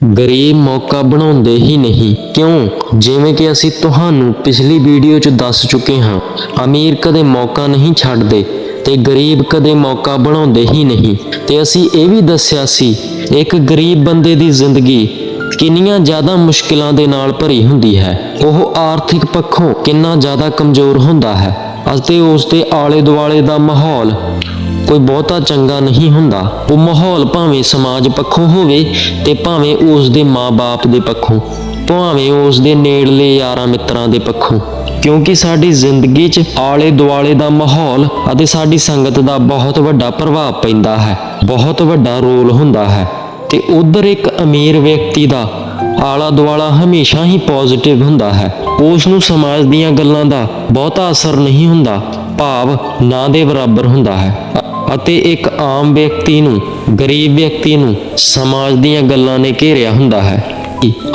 ਗਰੀਬ ਮੌਕਾ ਬਣਾਉਂਦੇ ਹੀ ਨਹੀਂ। ਕਿਉਂ? ਜਿਵੇਂ ਕਿ ਅਸੀਂ ਤੁਹਾਨੂੰ ਪਿਛਲੀ ਵੀਡੀਓ 'ਚ ਦੱਸ ਚੁੱਕੇ ਹਾਂ, ਅਮੀਰ ਕਦੇ ਮੌਕਾ ਨਹੀਂ ਛੱਡਦੇ ਤੇ ਗਰੀਬ ਕਦੇ ਮੌਕਾ ਬਣਾਉਂਦੇ ਹੀ ਨਹੀਂ। ਤੇ ਅਸੀਂ ਇਹ ਵੀ ਦੱਸਿਆ ਸੀ, ਇੱਕ ਗਰੀਬ ਬੰਦੇ ਦੀ ਜ਼ਿੰਦਗੀ ਕਿੰਨੀਆਂ ਜ਼ਿਆਦਾ ਮੁਸ਼ਕਿਲਾਂ ਦੇ ਨਾਲ ਭਰੀ ਹੁੰਦੀ ਹੈ। ਉਹ ਆਰਥਿਕ ਪੱਖੋਂ ਕਿੰਨਾ ਜ਼ਿਆਦਾ ਕਮਜ਼ੋਰ ਹੁੰਦਾ ਹੈ ਅਤੇ ਉਸ ਦੇ ਆਲੇ ਦੁਆਲੇ ਦਾ ਮਾਹੌਲ ਕੋਈ ਬਹੁਤਾ ਚੰਗਾ ਨਹੀਂ ਹੁੰਦਾ। ਉਹ ਮਾਹੌਲ ਭਾਵੇਂ ਸਮਾਜ ਪੱਖੋਂ ਹੋਵੇ ਤੇ ਭਾਵੇਂ ਉਸ ਦੇ ਮਾਪੇ ਦੇ ਪੱਖੋਂ, ਭਾਵੇਂ ਉਸ ਦੇ ਨੇੜਲੇ ਯਾਰਾਂ ਮਿੱਤਰਾਂ ਦੇ ਪੱਖੋਂ। ਕਿਉਂਕਿ ਸਾਡੀ ਜ਼ਿੰਦਗੀ 'ਚ ਆਲੇ ਦੁਆਲੇ ਦਾ ਮਾਹੌਲ ਅਤੇ ਸਾਡੀ ਸੰਗਤ ਦਾ ਬਹੁਤ ਵੱਡਾ ਪ੍ਰਭਾਵ ਪੈਂਦਾ ਹੈ, ਬਹੁਤ ਵੱਡਾ ਰੋਲ ਹੁੰਦਾ ਹੈ। ਤੇ ਉਧਰ ਇੱਕ ਅਮੀਰ ਵਿਅਕਤੀ ਦਾ ਆਲਾ ਦੁਆਲਾ ਹਮੇਸ਼ਾ ਹੀ ਪੋਜ਼ਿਟਿਵ ਹੁੰਦਾ ਹੈ। ਉਸ ਨੂੰ ਸਮਾਜ ਦੀਆਂ ਗੱਲਾਂ ਦਾ ਬਹੁਤਾ ਅਸਰ ਨਹੀਂ ਹੁੰਦਾ, ਭਾਵ ਨਾ ਦੇ ਬਰਾਬਰ ਹੁੰਦਾ ਹੈ। ਅਤੇ ਇੱਕ ਆਮ ਵਿਅਕਤੀ ਨੂੰ, ਗਰੀਬ ਵਿਅਕਤੀ ਨੂੰ ਸਮਾਜ ਦੀਆਂ ਗੱਲਾਂ ਨੇ ਘੇਰਿਆ ਹੁੰਦਾ ਹੈ।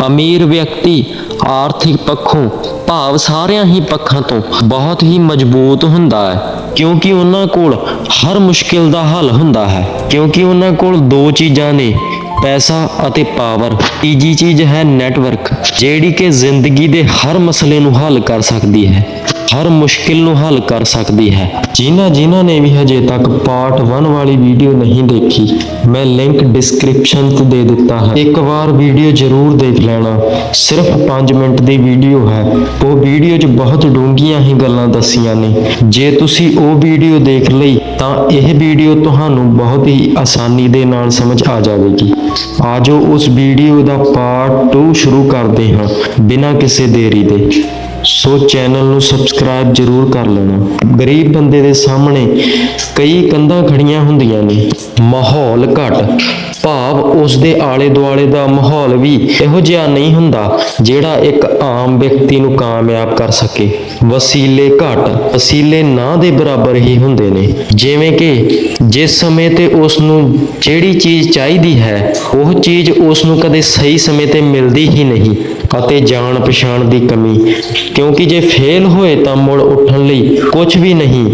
ਅਮੀਰ ਵਿਅਕਤੀ ਆਰਥਿਕ ਪੱਖੋਂ ਭਾਵ ਸਾਰਿਆਂ ਹੀ ਪੱਖਾਂ ਤੋਂ ਬਹੁਤ ਹੀ ਮਜ਼ਬੂਤ ਹੁੰਦਾ ਹੈ, ਕਿਉਂਕਿ ਉਹਨਾਂ ਕੋਲ ਹਰ ਮੁਸ਼ਕਿਲ ਦਾ ਹੱਲ ਹੁੰਦਾ ਹੈ। ਕਿਉਂਕਿ ਉਹਨਾਂ ਕੋਲ ਦੋ ਚੀਜ਼ਾਂ ਨੇ, ਪੈਸਾ ਅਤੇ ਪਾਵਰ। ਤੀਜੀ ਚੀਜ਼ ਹੈ ਨੈਟਵਰਕ, ਜਿਹੜੀ ਕਿ ਜ਼ਿੰਦਗੀ ਦੇ ਹਰ ਮਸਲੇ ਨੂੰ ਹੱਲ ਕਰ ਸਕਦੀ ਹੈ। ਹਰ ਮੁਸ਼ਕਿਲ ਨੂੰ ਹੱਲ ਕਰ ਸਕਦੀ ਹੈ। ਜਿਨ੍ਹਾਂ ਜਿਨ੍ਹਾਂ ਨੇ ਵੀ ਹਜੇ ਤੱਕ ਪਾਰਟ 1 ਵਾਲੀ ਵੀਡੀਓ ਨਹੀਂ ਦੇਖੀ, ਮੈਂ ਲਿੰਕ ਡਿਸਕ੍ਰਿਪਸ਼ਨ 'ਚ ਦੇ ਦਿੱਤਾ ਹੈ। ਇੱਕ ਵਾਰ ਵੀਡੀਓ ਜ਼ਰੂਰ ਦੇਖ ਲੈਣਾ। ਸਿਰਫ 5 ਮਿੰਟ ਦੀ ਵੀਡੀਓ ਹੈ। ਉਹ ਵੀਡੀਓ 'ਚ ਬਹੁਤ ਡੂੰਘੀਆਂ ਹੀ ਗੱਲਾਂ ਦੱਸੀਆਂ ਨੇ। ਜੇ ਤੁਸੀਂ ਉਹ ਵੀਡੀਓ ਦੇਖ ਲਈ, ਤਾਂ ਇਹ ਵੀਡੀਓ ਤੁਹਾਨੂੰ ਬਹੁਤ ਹੀ ਆਸਾਨੀ ਦੇ ਨਾਲ ਸਮਝ ਆ ਜਾਵੇਗੀ। ਆਜੋ ਉਸ ਵੀਡੀਓ ਦਾ ਪਾਰਟ 2 ਸ਼ੁਰੂ ਕਰਦੇ ਹਾਂ, ਬਿਨਾਂ ਕਿਸੇ ਦੇਰੀ ਦੇ। ਸੋ ਚੈਨਲ ਨੂੰ ਸਬਸਕ੍ਰਾਈਬ ਜ਼ਰੂਰ ਕਰ ਲੈਣਾ। ਗਰੀਬ ਬੰਦੇ ਦੇ ਸਾਹਮਣੇ ਕਈ ਕੰਧਾਂ ਖੜੀਆਂ ਹੁੰਦੀਆਂ ਨੇ। ਮਾਹੌਲ ਘਟ। ਭਾਵ ਉਸ ਦੇ ਆਲੇ ਦੁਆਲੇ ਦਾ ਮਾਹੌਲ ਵੀ ਇਹੋ ਜਿਹਾ ਨਹੀਂ ਹੁੰਦਾ ਜਿਹੜਾ ਇੱਕ ਆਮ ਵਿਅਕਤੀ ਨੂੰ ਕਾਮਯਾਬ ਕਰ ਸਕੇ। ਵਸੀਲੇ ਘਟ, ਵਸੀਲੇ ਨਾ ਦੇ ਬਰਾਬਰ ਹੀ ਹੁੰਦੇ ਨੇ। ਜਿਵੇਂ ਕਿ ਜਿਸ ਸਮੇਂ ਤੇ ਉਸ ਨੂੰ ਜਿਹੜੀ ਚੀਜ਼ ਚਾਹੀਦੀ ਹੈ, ਉਹ ਚੀਜ਼ ਉਸ ਨੂੰ ਕਦੇ ਸਹੀ ਸਮੇਂ ਤੇ ਮਿਲਦੀ ਹੀ ਨਹੀਂ। ਅਤੇ ਜਾਣ ਪਛਾਣ ਦੀ ਕਮੀ। ਕਿਉਂਕਿ ਜੇ ਫੇਲ ਹੋਏ ਤਾਂ ਮੁੜ ਉੱਠਣ ਲਈ ਕੁਝ ਵੀ ਨਹੀਂ।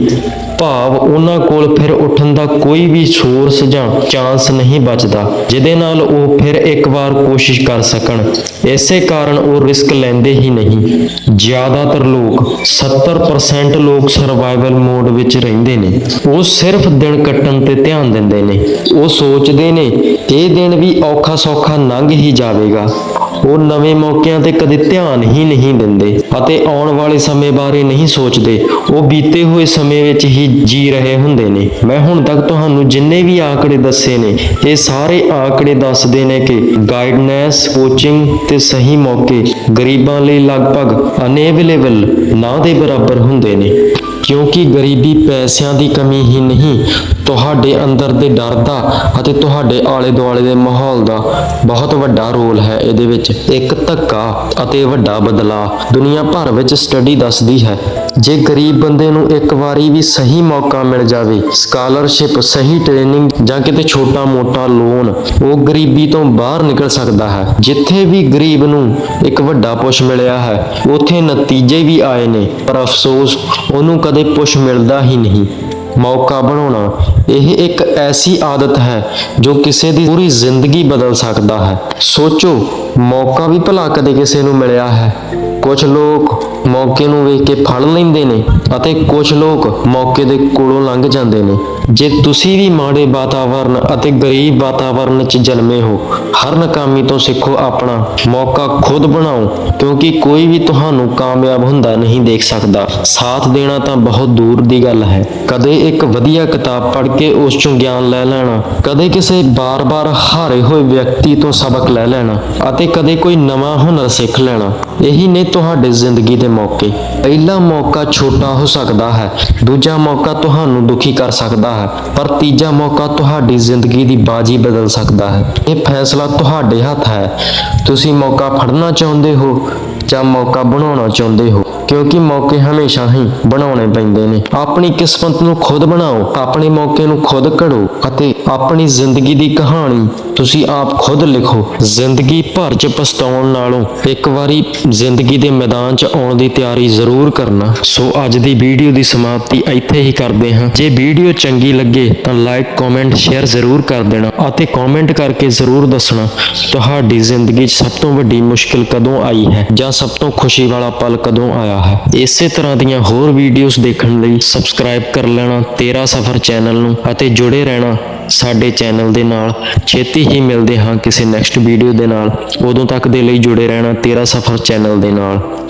ਭਾਵ ਉਹਨਾਂ ਕੋਲ ਫਿਰ ਉੱਠਣ ਦਾ ਕੋਈ ਵੀ ਸੋਰਸ ਜਾਂ ਚਾਂਸ ਨਹੀਂ ਬਚਦਾ, ਜਿਹਦੇ ਨਾਲ ਉਹ ਫਿਰ ਇੱਕ ਵਾਰ ਕੋਸ਼ਿਸ਼ ਕਰ ਸਕਣ। ਇਸੇ ਕਾਰਨ ਉਹ ਰਿਸਕ ਲੈਂਦੇ ਹੀ ਨਹੀਂ। ਜ਼ਿਆਦਾਤਰ ਲੋਕ 70% ਲੋਕ ਸਰਵਾਈਵਲ ਮੋਡ ਵਿੱਚ ਰਹਿੰਦੇ ਨੇ। ਉਹ ਸਿਰਫ ਦਿਨ ਕੱਟਣ ਤੇ ਧਿਆਨ ਦਿੰਦੇ ਨੇ। ਉਹ ਸੋਚਦੇ ਨੇ, ਇਹ ਦਿਨ ਵੀ ਔਖਾ ਸੌਖਾ ਲੰਘ ਹੀ ਜਾਵੇਗਾ। ਉਹ ਨਵੇਂ ਮੌਕਿਆਂ ਤੇ ਕਦੇ ਧਿਆਨ ਹੀ ਨਹੀਂ ਦਿੰਦੇ ਅਤੇ ਆਉਣ ਵਾਲੇ ਸਮੇਂ ਬਾਰੇ ਨਹੀਂ ਸੋਚਦੇ। ਉਹ ਬੀਤੇ ਹੋਏ ਸਮੇਂ ਵਿੱਚ ਹੀ ਜੀ ਰਹੇ ਹੁੰਦੇ ਨੇ। ਮੈਂ ਹੁਣ ਤੱਕ ਤੁਹਾਨੂੰ ਜਿੰਨੇ ਵੀ ਆંકੜੇ ਦੱਸੇ ਨੇ, ਇਹ ਸਾਰੇ ਆંકੜੇ ਦੱਸਦੇ ਨੇ ਕਿ ਗਾਈਡਨੈਸ ਕੋਚਿੰਗ ਤੇ ਸਹੀ ਮੌਕੇ ਗਰੀਬਾਂ ਲਈ ਲਗਭਗ ਅਨੇਵਲੇਬਲ ਨਾ ਦੇ ਬਰਾਬਰ ਹੁੰਦੇ ਨੇ। ਕਿਉਂਕਿ ਗਰੀਬੀ ਪੈਸਿਆਂ ਦੀ ਕਮੀ ਹੀ ਨਹੀਂ, ਤੁਹਾਡੇ ਅੰਦਰ ਦੇ ਡਰ ਦਾ ਅਤੇ ਤੁਹਾਡੇ ਆਲੇ ਦੁਆਲੇ ਦੇ ਮਾਹੌਲ ਦਾ ਬਹੁਤ ਵੱਡਾ ਰੋਲ ਹੈ। ਇਹਦੇ ਵਿੱਚ ਇੱਕ ਧੱਕਾ ਅਤੇ ਵੱਡਾ ਬਦਲਾਅ ਦੁਨੀਆ ਭਰ ਵਿੱਚ ਸਟੱਡੀ ਦੱਸਦੀ ਹੈ। ਜੇ ਗਰੀਬ ਬੰਦੇ ਨੂੰ ਇੱਕ ਵਾਰੀ ਵੀ ਸਹੀ ਮੌਕਾ ਮਿਲ ਜਾਵੇ ਸਕਾਲਰਸ਼ਿਪ ਸਹੀ ਟ੍ਰੇਨਿੰਗ ਜਾਂ ਕਿਤੇ ਛੋਟਾ-ਮੋਟਾ ਲੋਨ ਉਹ ਗਰੀਬੀ ਤੋਂ ਬਾਹਰ ਨਿਕਲ ਸਕਦਾ ਹੈ। ਜਿੱਥੇ ਵੀ ਗਰੀਬ ਨੂੰ ਇੱਕ ਵੱਡਾ ਪੁਸ਼ ਮਿਲਿਆ ਹੈ, ਉੱਥੇ ਨਤੀਜੇ ਵੀ ਆਏ ਨੇ, ਪਰ ਅਫਸੋਸ ਉਹਨੂੰ ਕਦੇ ਪੁਸ਼ ਮਿਲਦਾ ਹੀ ਨਹੀਂ। ਮੌਕਾ ਬਣਾਉਣਾ ਇਹ ਇੱਕ ਐਸੀ ਆਦਤ ਹੈ ਜੋ ਕਿਸੇ ਦੀ ਪੂਰੀ ਜ਼ਿੰਦਗੀ ਬਦਲ ਸਕਦਾ ਹੈ। ਸੋਚੋ, ਮੌਕਾ ਵੀ ਭਲਾ ਕਦੇ ਕਿਸੇ ਨੂੰ ਮਿਲਿਆ ਹੈ। ਕੁਝ ਲੋਕ ਮੌਕੇ ਨੂੰ ਵੇਖ ਕੇ ਫੜ ਲੈਂਦੇ ਨੇ ਅਤੇ ਕੁਝ ਲੋਕ ਮੌਕੇ ਦੇ ਕੋਲੋਂ ਲੰਘ ਜਾਂਦੇ ਨੇ। ਜੇ ਤੁਸੀਂ ਵੀ ਮਾੜੇ ਵਾਤਾਵਰਣ ਅਤੇ ਗਰੀਬ ਵਾਤਾਵਰਣ 'ਚ ਜਨਮੇ ਹੋ, ਹਰ ਨਾਕਾਮੀ ਤੋਂ ਸਿੱਖੋ ਆਪਣਾ ਮੌਕਾ ਖੁਦ ਬਣਾਓ, ਕਿਉਂਕਿ ਕੋਈ ਵੀ ਤੁਹਾਨੂੰ ਕਾਮਯਾਬ ਹੁੰਦਾ ਨਹੀਂ ਦੇਖ ਸਕਦਾ। ਸਾਥ ਦੇਣਾ ਤਾਂ ਬਹੁਤ ਦੂਰ ਦੀ ਗੱਲ ਹੈ। ਕਦੇ ਇੱਕ ਵਧੀਆ ਕਿਤਾਬ ਪੜ੍ਹ ਕੇ ਉਸ ਚੋਂ ਗਿਆਨ ਲੈ ਲੈਣਾ, ਕਦੇ ਕਿਸੇ ਬਾਰ-ਬਾਰ ਹਾਰੇ ਹੋਏ ਵਿਅਕਤੀ ਤੋਂ ਸਬਕ ਲੈ ਲੈਣਾ ਅਤੇ ਕਦੇ ਕੋਈ ਨਵਾਂ ਹੁਨਰ ਸਿੱਖ ਲੈਣਾ। ਇਹੀ ਨੇ ਤੁਹਾਡੇ ਜ਼ਿੰਦਗੀ ਦੇ ਮੌਕੇ। ਪਹਿਲਾ ਮੌਕਾ ਛੋਟਾ ਹੋ ਸਕਦਾ ਹੈ, ਦੂਜਾ ਮੌਕਾ ਤੁਹਾਨੂੰ ਦੁਖੀ ਕਰ ਸਕਦਾ ਹੈ, ਪਰ ਤੀਜਾ ਮੌਕਾ ਤੁਹਾਡੀ ਜ਼ਿੰਦਗੀ ਦੀ ਬਾਜੀ ਬਦਲ ਸਕਦਾ ਹੈ। ਇਹ ਫੈਸਲਾ ਤੁਹਾਡੇ ਹੱਥ ਹੈ। ਤੁਸੀਂ ਮੌਕਾ ਫੜਨਾ ਚਾਹੁੰਦੇ ਹੋ ਜਾਂ ਮੌਕਾ ਬਣਾਉਣਾ ਚਾਹੁੰਦੇ ਹੋ? ਕਿਉਂਕਿ ਮੌਕੇ ਹਮੇਸ਼ਾ ਹੀ ਬਣਾਉਣੇ ਪੈਂਦੇ ਨੇ। ਆਪਣੀ ਕਿਸਮਤ ਨੂੰ ਖੁਦ ਬਣਾਓ, ਆਪਣੇ ਮੌਕੇ ਨੂੰ ਖੁਦ ਘੜੋ ਅਤੇ ਆਪਣੀ ਜ਼ਿੰਦਗੀ ਦੀ ਕਹਾਣੀ ਤੁਸੀਂ ਆਪ ਖੁਦ ਲਿਖੋ। ਜ਼ਿੰਦਗੀ ਭਰ ਚ ਪਛਤਾਉਣ ਨਾਲੋਂ ਇੱਕ ਵਾਰੀ ਜ਼ਿੰਦਗੀ ਦੇ ਮੈਦਾਨ 'ਚ ਆਉਣ ਦੀ ਤਿਆਰੀ ਜ਼ਰੂਰ ਕਰਨਾ। ਸੋ ਅੱਜ ਦੀ ਵੀਡੀਓ ਦੀ ਸਮਾਪਤੀ ਇੱਥੇ ਹੀ ਕਰਦੇ ਹਾਂ। ਜੇ ਵੀਡੀਓ ਚੰਗੀ ਲੱਗੇ ਤਾਂ ਲਾਈਕ, ਕਮੈਂਟ, ਸ਼ੇਅਰ ਜ਼ਰੂਰ ਕਰ ਦੇਣਾ ਅਤੇ ਕਮੈਂਟ ਕਰਕੇ ਜ਼ਰੂਰ ਦੱਸਣਾ, ਤੁਹਾਡੀ ਜ਼ਿੰਦਗੀ 'ਚ ਸਭ ਤੋਂ ਵੱਡੀ ਮੁਸ਼ਕਿਲ ਕਦੋਂ ਆਈ ਹੈ ਜਾਂ ਸਭ ਤੋਂ ਖੁਸ਼ੀ ਵਾਲਾ ਪਲ ਕਦੋਂ ਆਇਆ ਹੈ। ਇਸੇ ਤਰ੍ਹਾਂ ਦੀਆਂ ਹੋਰ ਵੀਡੀਓਜ਼ ਦੇਖਣ ਲਈ ਸਬਸਕ੍ਰਾਈਬ ਕਰ ਲੈਣਾ ਤੇਰਾ ਸਫਰ ਚੈਨਲ ਨੂੰ ਅਤੇ ਜੁੜੇ ਰਹਿਣਾ ਸਾਡੇ ਚੈਨਲ ਦੇ ਨਾਲ ਛੇਤੀ ਹੀ ਮਿਲਦੇ ਹਾਂ ਕਿਸੇ ਨੈਕਸਟ ਵੀਡੀਓ ਦੇ ਨਾਲ। ਉਦੋਂ ਤੱਕ ਦੇ ਲਈ ਜੁੜੇ ਰਹਿਣਾ ਤੇਰਾ ਸਫਰ ਚੈਨਲ ਦੇ ਨਾਲ।